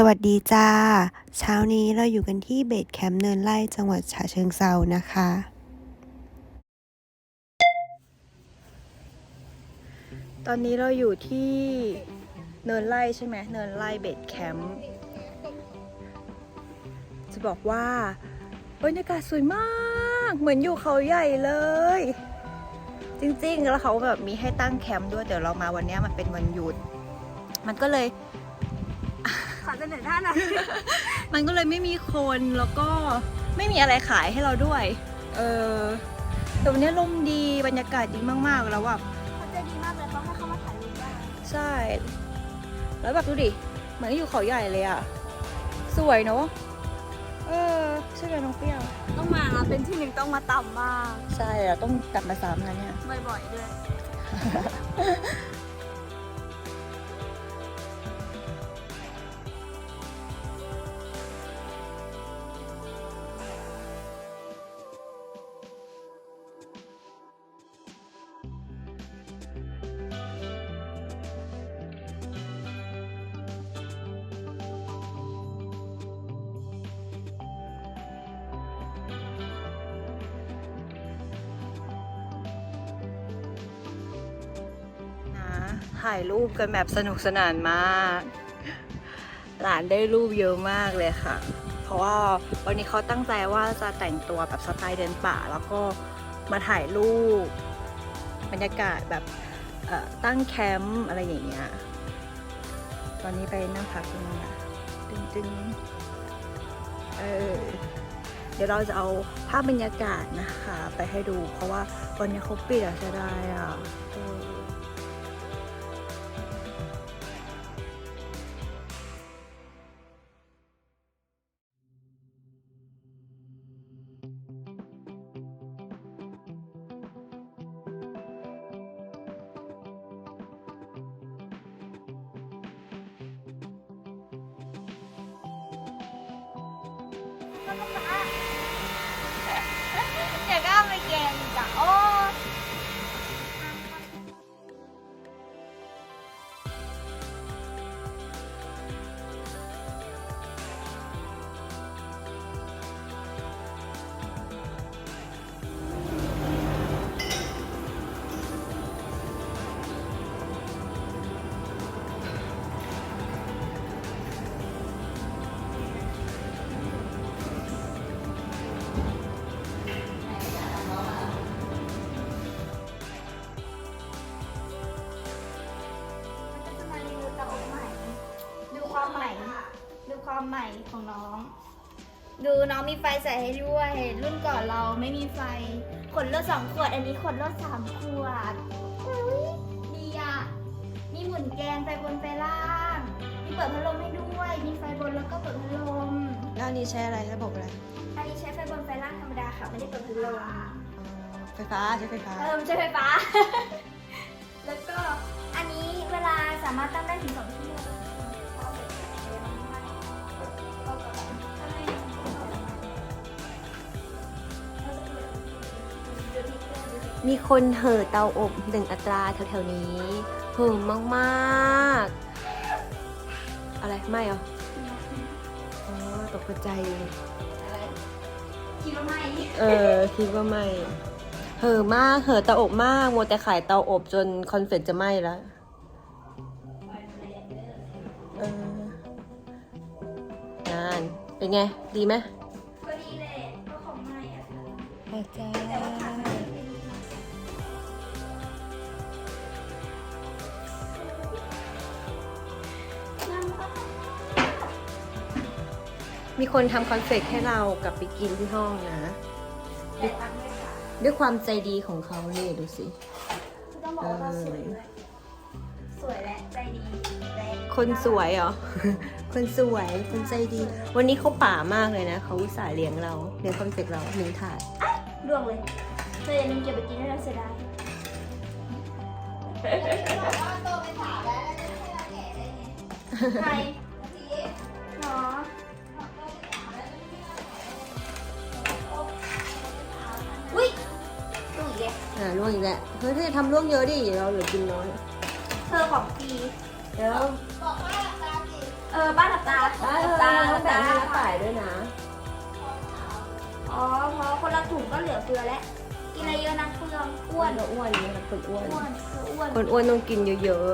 สวัสดีจ้า เช้านี้เราอยู่กันที่เบสแคมป์เนินไล่จังหวัดฉะเชิงเซานะคะ ตอนนี้เราอยู่ที่เนินไล่ใช่ไหมเนินไล่เบสแคมป์จะบอกว่าบรรยากาศสวยมาก เหมือนอยู่เขาใหญ่เลย จริงๆ แล้วเขาแบบมีให้ตั้งแคมป์ด้วย เดี๋ยวเรามาวันนี้มันเป็นวันหยุด มันก็เลย ขอเสนอท่านหน่อยมันก็เลยไม่มีคนแล้วก็ไม่มีอะไรขายให้เราด้วย เออแต่วันนี้ลมดีบรรยากาศดีมากๆแล้วแบบเขาใจดีมากเลยเขาให้เข้ามาถ่ายรูปได้ใช่ แล้วแบบดูดิเหมือนอยู่เขาใหญ่เลยอะสวยเนอะเออใช่ไหมน้องเปรี้ยว ต้องมานะเป็นที่หนึ่งต้องมาต่ำมาก ใช่อะต้องกลับมาซ้ำนะเนี่ย บ่อยๆด้วย ถ่ายรูปกันแบบสนุกสนานมาก หลานได้รูปเยอะมากเลยค่ะ เพราะว่าวันนี้เขาตั้งใจว่าจะแต่งตัวแบบสไตล์เดินป่า แล้วก็มาถ่ายรูปบรรยากาศแบบตั้งแคมป์อะไรอย่างเงี้ย ตอนนี้ไปนั่งพักตรงนี้ตึงตึงๆเออเดี๋ยวเราจะเอาภาพบรรยากาศนะคะ ไปให้ดู เพราะว่าวันนี้เขาปิดอะจะได้อะ เอ ความใหม่ของน้อง ดูน้องมีไฟใส่ให้ด้วย รุ่นก่อนเราไม่มีไฟขวดเลือดสองขวด อันนี้ขวดเลือดสามขวดอุ๊ยดีอะมีหมุนแกนไฟบนไฟล่าง มีเปิดพัดลมให้ด้วย มีไฟบนแล้วก็เปิดพัดลม แล้วอันนี้ใช้อะไรระบบอะไร อันนี้ใช้ไฟบนไฟล่างธรรมดาค่ะไม่ได้เปิดพัดลมไฟฟ้าใช้ไฟฟ้า เออไม่ใช่ไฟฟ้า แล้วก็อันนี้เวลาสามารถตั้งได้ถึงสองชั่ มงมีคนเห่อเตาอบหนึ่งอัตราแถวๆนี้เห่อมากๆ อะไรไม่เหรออ๋อตกใจเลยคิดว่าไม่เออคิดว่าไม่เห่อมากเห่อเตาอบมากมัวแต่ขายเตาอบจนคอนเฟกต์จะไหม้แล้วเอองานเป็นไง ดีไหมพอดีเลยก็ของใหม่อะค่ะอาจาแต่ว่าขาดรย์ มีคนทำคอนเฟกต์ให้เรากลับไปกินที่ห้องนะแต่ตังค์ไม่ขาดด้วยความใจดีของเขานี่ดูสิคือต้องบอกว่าเราสวยด้วยสวยและใจดีและคนสวยเหรอ คนสวย คนใจดี วันนี้เขาป่ามากเลยนะ เขาอุตส่าห์เลี้ยงเราเลี้ยงคอนเฟกต์เราหนึ่งถาด ร่วงเลยเธออย่าลืมเก็บไปกินด้วยนะเสียดายใครหร ล้วอ่าล่วงอีกแล้วเฮ้ยถ้าจะทำล่วงเยอะดิเดี๋ยวเราเหลือกินน้อย เธอของปีเดี๋ยวเออบ้านกับตาได้กับตาตากับแต่ตาให้น้าต่ายด้วยนะ อ๋อเพราะคนละถุงก็เหลือเฟือแล้ว กินอะไรเยอะนะเฟืองอ้อ้ววนนอ้วนนี่ค่ะคนอ้วน อ้วนเธออ้วนคนอ้วนต้องกินเยอะ